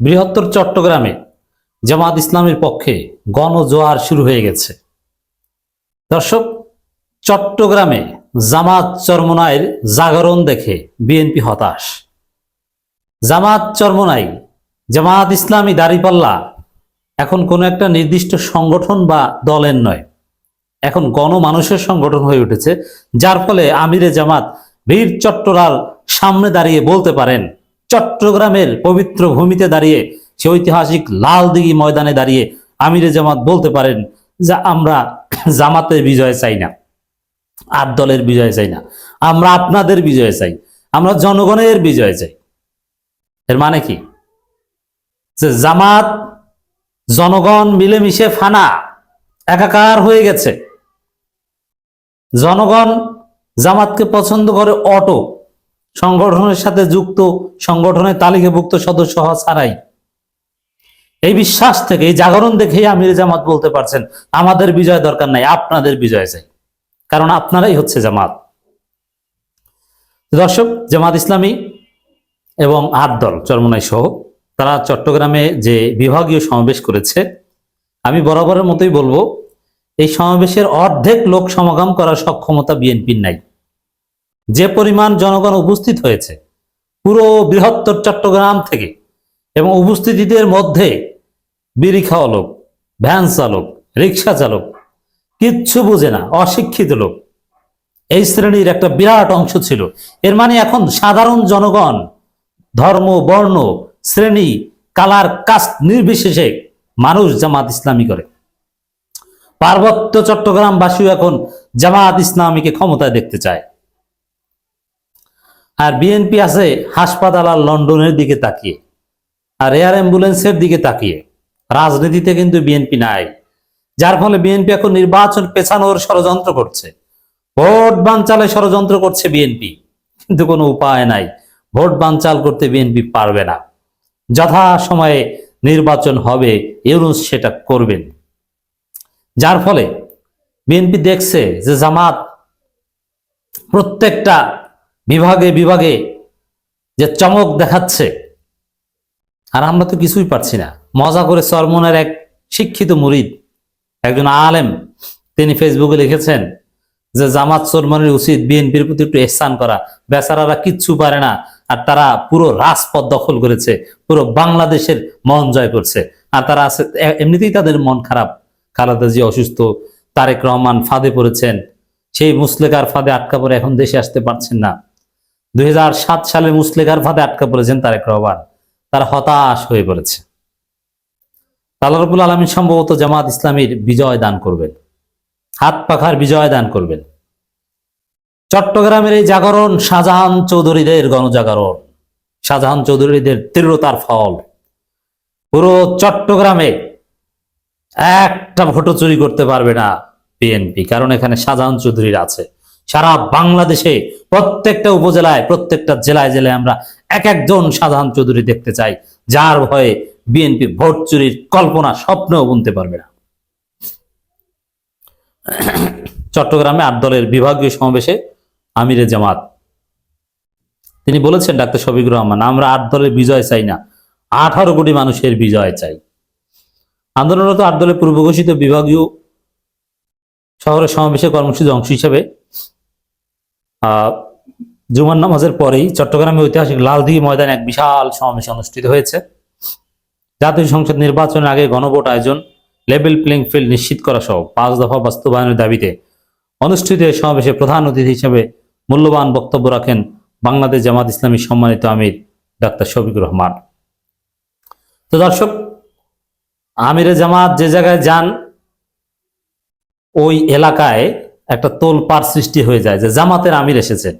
বৃহত্তর চট্টগ্রামে জামাত ইসলামের পক্ষে গণজোয়ার শুরু হয়ে গেছে। দর্শক, চট্টগ্রামে জামাত চরমনাইয়ের জাগরণ দেখে বিএনপি হতাশ। জামাত চরমনাই, জামাত ইসলামী দাঁড়িপাল্লা এখন কোনো একটা নির্দিষ্ট সংগঠন বা দলের নয়। এখন গণমানুষের সংগঠন হয়ে উঠেছে, যার ফলে আমিরে জামাত, বীর চট্টরার সামনে দাঁড়িয়ে বলতে পারেন চট্টগ্রামের পবিত্র ভূমিতে দাঁড়িয়ে, সে ঐতিহাসিক লাল দিঘি ময়দানে দাঁড়িয়ে আমিরে জামাত বলতে পারেন যে আমরা জামাতের বিজয় চাই না আট দলের বিজয় চাই না, আমরা আপনাদের বিজয় চাই, আমরা জনগণের বিজয় চাই। এর মানে কি? যে জামাত, জনগণ মিলেমিশে ফানা, একাকার হয়ে গেছে। জনগণ জামাতকে পছন্দ করে অটো সংগঠনের সাথে যুক্ত, সংগঠনের তালিকাভুক্ত সদস্য হওয়া ছাড়াই। এই বিশ্বাস থেকে, এই জাগরণ দেখেই আমির জামাত বলতে পারছেন, আমাদের বিজয় দরকার নাই, আপনাদের বিজয় চাই। কারণ আপনারাই হচ্ছে জামাত। দর্শক, জামাত ইসলামী এবং আট দল, চরমনাই সহ, তারা চট্টগ্রামে যে বিভাগীয় সমাবেশ করেছে, আমি বরাবরের মতোই বলব, এই সমাবেশের অর্ধেক লোক সমাগম করার সক্ষমতা বিএনপির নাই। যে পরিমাণ জনগণ উপস্থিত হয়েছে, পুরো বৃহত্তর চট্টগ্রাম থেকে এবং উপস্থিতিদের মধ্যে বিড়ি খাওয়া লোক, ভ্যান চালক, রিক্সা চালক, কিচ্ছু বুঝে না, অশিক্ষিত লোক। এই শ্রেণির একটা বিরাট অংশ ছিল। এর মানে এখন সাধারণ জনগণ, ধর্ম, বর্ণ, শ্রেণি, কালার, কাস্ট নির্বিশেষে মানুষ জামাত ইসলামী করে। পার্বত্য চট্টগ্রামবাসীও এখন জামাত ইসলামীকে ক্ষমতায় দেখতে চায়। আর বিএনপি আছে হাসপাতাল আর লন্ডনের দিকে তাকিয়ে, আর এয়ার অ্যাম্বুলেন্সের দিকে তাকিয়ে। রাজনীতিতে কিন্তু বিএনপি নাই, যার ফলে বিএনপি এখন নির্বাচন পেছানোর ষড়যন্ত্র করছে। ভোট বানচালে ষড়যন্ত্র করছে বিএনপি কিন্তু কোনো উপায় নাই। ভোট বানচাল করতে বিএনপি পারবে না। যথা সময়ে নির্বাচন হবে, ইউনুস সেটা করবেন। যার ফলে বিএনপি দেখছে যে জামাত প্রত্যেকটা বিভাগে বিভাগে যে চমক দেখাচ্ছে, আর আমরা তো কিছুই পারছি না। মজা করে সরমনের এক শিক্ষিত মুরিদ, একজন আলেম, তিনি ফেসবুকে লিখেছেন যে, জামাত সরমনের উচিত বিএনপির প্রতি একটু এহসান করা। বেচারারা কিচ্ছু পারে না, আর তারা পুরো রাজপথ দখল করেছে, পুরো বাংলাদেশের মন জয় করছে। আর তারা আছে এমনিতেই তাদের মন খারাপ। খালাদা জি অসুস্থ, তারেক রহমান ফাঁদে পড়েছেন, সেই মুসলেকার ফাঁদে আটকা পড়ে এখন দেশে আসতে পারছেন না। দুই হাজার সাত সালে মুসলেকার ফাঁদে আটকা পড়েছেন তারেক রহমান। তারা হতাশ হয়ে পড়েছে। আল্লাহ রবুল আলমী সম্ভবত জামাত ইসলামীর বিজয় দান করবেন। হাত পাখার বিজয় দান করবেন। চট্টগ্রামের এই জাগরণ শাহজাহান চৌধুরীদের গণজাগরণ। শাহজাহান চৌধুরীদের তীব্রতার ফল। পুরো চট্টগ্রামে একটা ভোটও চুরি করতে পারবে না বিএনপি, কারণ এখানে শাহজাহান চৌধুরীর আছে। সারা বাংলাদেশে প্রত্যেকটা উপজেলায়, প্রত্যেকটা জেলায় জেলায় আমরা এক একজন সাধারণ চৌধুরী দেখতে চাই, যার ভয়ে বিএনপি ভোট চুরির কল্পনা, স্বপ্নেও বুনতে পারবে না। চট্টগ্রামে আট দলের বিভাগীয় সমাবেশে আমিরে জামাত। তিনি বলেছেন, ডাক্তার শফিকুর রহমান, আমরা আট দলের বিজয় চাই না, আঠারো কোটি মানুষের বিজয় চাই। আন্দোলনরত আট দলের পূর্ব ঘোষিত বিভাগীয় শহরের সমাবেশে কর্মসূচির অংশ হিসেবে জুমার নামাজের পরেই চট্টগ্রামে ঐতিহাসিক লালদিঘি ময়দানে এক বিশাল সমাবেশ অনুষ্ঠিত হয়েছে। জাতীয় সংসদ নির্বাচনের আগে গণভোট আয়োজন লেভেল প্লেইং ফিল্ড নিশ্চিত করা সহ পাঁচ দফা বাস্তবায়নের দাবিতে অনুষ্ঠিত এই সমাবেশে প্রধান অতিথি হিসেবে মূল্যবান বক্তব্য রাখেন বাংলাদেশ জামাত ইসলামী সম্মানিত আমির ডাক্তার শফিকুর রহমান। তো দর্শক, আমিরে জামাত যে জায়গায় যান, ওই এলাকায় একটা তোলপাড় সৃষ্টি হয়ে যায় যে জামাতের আমির এসেছেন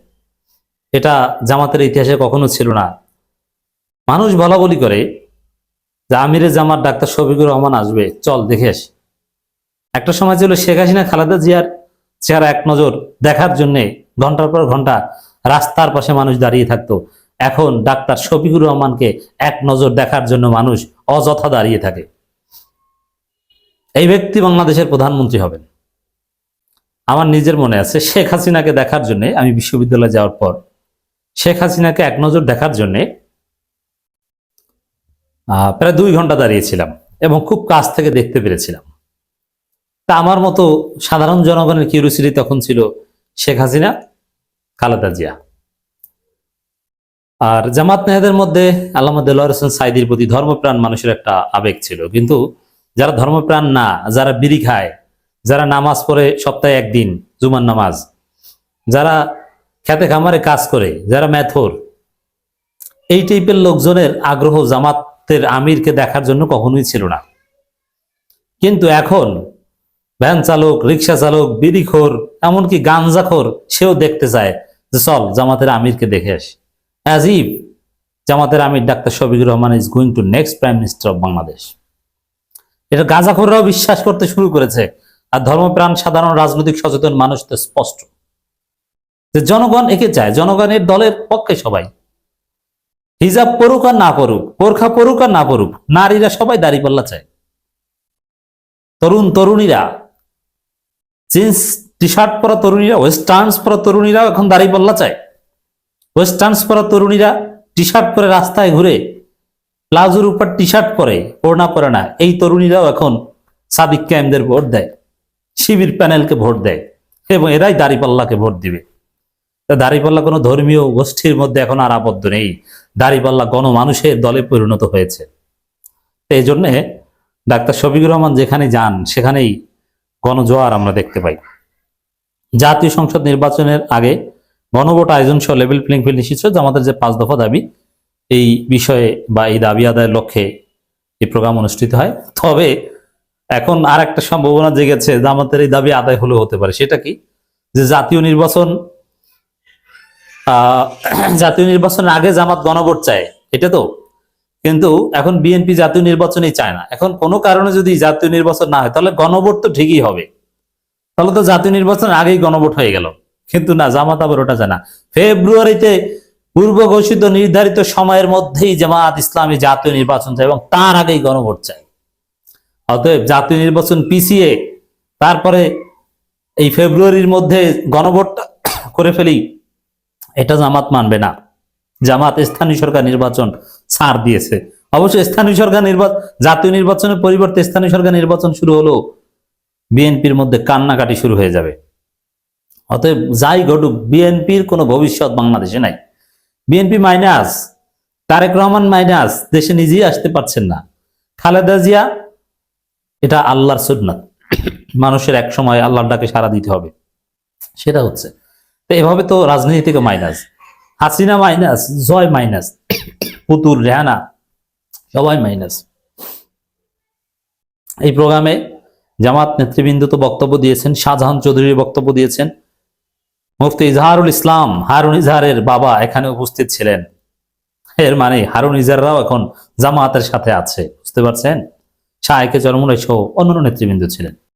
এটা জামাতের ইতিহাসে কখনো ছিল না। মানুষ বলা বলি করে যে আমিরে জামাত ডাক্তার শফিকুর রহমান আসবে, চল দেখে আসি। একটা সময় ছিল শেখ হাসিনা, খালেদা জিয়ার চেহারা এক নজর দেখার জন্য ঘণ্টার পর ঘণ্টা রাস্তার পাশে মানুষ দাঁড়িয়ে থাকতো। এখন ডাক্তার শফিকুর রহমানকে এক নজর দেখার জন্য মানুষ অযথা দাঁড়িয়ে থাকে। এই ব্যক্তি বাংলাদেশের প্রধানমন্ত্রী হবেন। আমার নিজের মনে আছে, শেখ হাসিনাকে দেখার জন্য আমি বিশ্ববিদ্যালয়ে যাওয়ার পর, শেখ হাসিনাকে এক নজর দেখার জন্য প্রায় দুই ঘণ্টা দাঁড়িয়েছিলাম এবং খুব কাছ থেকে দেখতে পেরেছিলাম। তা আমার মতো সাধারণ জনগণের কিউরিসিটি তখন ছিল শেখ হাসিনা, খালেদা জিয়া। আর জামাত নেহাদের মধ্যে আল্লামা দেলোয়ার হোসেন সাইদির প্রতি ধর্মপ্রাণ মানুষের একটা আবেগ ছিল। কিন্তু যারা ধর্মপ্রাণ না, যারা বিড়ি খায় যারা নামাজ পড়ে সপ্তাহে একদিন, জুমার নামাজ। যারা খেতে খামারে কাজ করে, যারা ম্যাথর এই টাইপের লোকজনের আগ্রহ জামাতের আমিরকে দেখার জন্য কখনোই ছিল না। কিন্তু এখন ভ্যান চালক, রিক্সা চালক, বিড়িখোর, এমনকি গাঞ্জাখোর সেও দেখতে চায় যে চল জামাতের আমিরকে দেখে আসি। অ্যাজ ইফ জামাতের আমির doctor Shafiqur Rahman is going to next prime minister of Bangladesh এটা গাঁজাখোররাও বিশ্বাস করতে শুরু করেছে। আর ধর্মপ্রাণ সাধারণ রাজনৈতিক সচেতন মানুষ তো স্পষ্ট। যে জনগণ একে চায়, জনগণের দলের পক্ষে সবাই। হিজাব পড়ুক আর না পড়ুক বোরখা পড়ুক আর না পড়ুক নারীরা সবাই দাড়িপাল্লা চায়। তরুণ তরুণীরা, জিন্স টি শার্ট পরা তরুণীরা, ওয়েস্টার্নস পরা তরুণীরা এখন দাড়িপাল্লা চায়। ওয়েস্টার্নস পরা তরুণীরা টি শার্ট পরে রাস্তায় ঘুরে, প্লাজোর উপর টি শার্ট পরে, ওড়না পরে না, এই তরুণীরাও এখন সাদিক ক্যামদের ভোট দেয়। শিবির প্যানেলকে ভোট দেয় এবং এরাই দাড়িপাল্লাকে ভোট দিবে। দাড়িপাল্লা কোনো ধর্মীয় গোষ্ঠীর মধ্যে এখন আর আবদ্ধ নেই। দাড়িপাল্লা গণমানুষের দলে পরিণত হয়েছে। এই জন্যে ডাক্তার শফিকুর রহমান যেখানে যান, সেখানেই গণজোয়ার আমরা দেখতে পাই। জাতীয় সংসদ নির্বাচনের আগে গণভোট আয়োজন সহ লেভেল প্লেইং ফিল্ড নিশ্চিত আমাদের যে পাঁচ দফা দাবি, এই বিষয়ে বা এই দাবি আদায়ের লক্ষ্যে এই প্রোগ্রাম অনুষ্ঠিত হয়। তবে এখন আর একটা সম্ভাবনা জেগেছে আমাদের এই দাবি আদায় হলেও হতে পারে। সেটা কি? যে জাতীয় নির্বাচন জাতীয় নির্বাচনের আগে জামাত গণভোট চায়, এটা তো? কিন্তু এখন বিএনপি জাতীয় নির্বাচনই চায় না। এখন কোনো কারণে যদি জাতীয় নির্বাচন না হয়, তাহলে গণভোট তো ঠিকই হবে। তাহলে তো জাতীয় নির্বাচনের আগেই গণভোট হয়ে গেল। কিন্তু না, জামাত আবার ওটা জানা ফেব্রুয়ারিতে পূর্ব ঘোষিত নির্ধারিত সময়ের মধ্যেই জামাত ইসলামী জাতীয় নির্বাচন চায় এবং তার আগেই গণভোট চায়। অতএব জাতীয় নির্বাচন পিছিয়ে তারপরে এই ফেব্রুয়ারির মধ্যে গণভোট করে ফেলি, এটা জামাত মানবে না। জামাত স্থানীয় সরকার নির্বাচন ছাড় দিয়েছে। অবশ্য স্থানীয় সরকার নির্বাচন জাতীয় নির্বাচনের পরিবর্তে স্থানীয় সরকার নির্বাচন শুরু হলো, বিএনপির মধ্যে কান্নাকাটি শুরু হয়ে যাবে। অতএব যাই ঘটুক, বিএনপির কোনো ভবিষ্যৎ বাংলাদেশে নাই। BNP minus, Tarique Rahman minus, দেশে নিজেই আসতে পারছেন না। খালেদা জিয়া এটা আল্লাহর সুন্নাত। মানুষের এক সময় আল্লাহর ডাকে সারা দিতে হবে। সেটা হচ্ছে। তো এভাবে তো রাজনীতি থেকে minus. Hasina minus, Joy minus, Putul, Rehana, সবাই মাইনাস। এই প্রোগ্রামে জামাত নেতৃবৃন্দ তো বক্তব্য দিয়েছেন, শাহজাহান চৌধুরী বক্তব্য দিয়েছেন। মুফতি ইজহারুল ইসলাম, হারুন ইজহারের বাবা এখানে উপস্থিত ছিলেন। এর মানে হারুন ইজহাররাও এখন জামাতের সাথে আছে, বুঝতে পারছেন? শাহেকে চরমুনাই সহ অন্যান্য নেতৃবৃন্দ ছিলেন।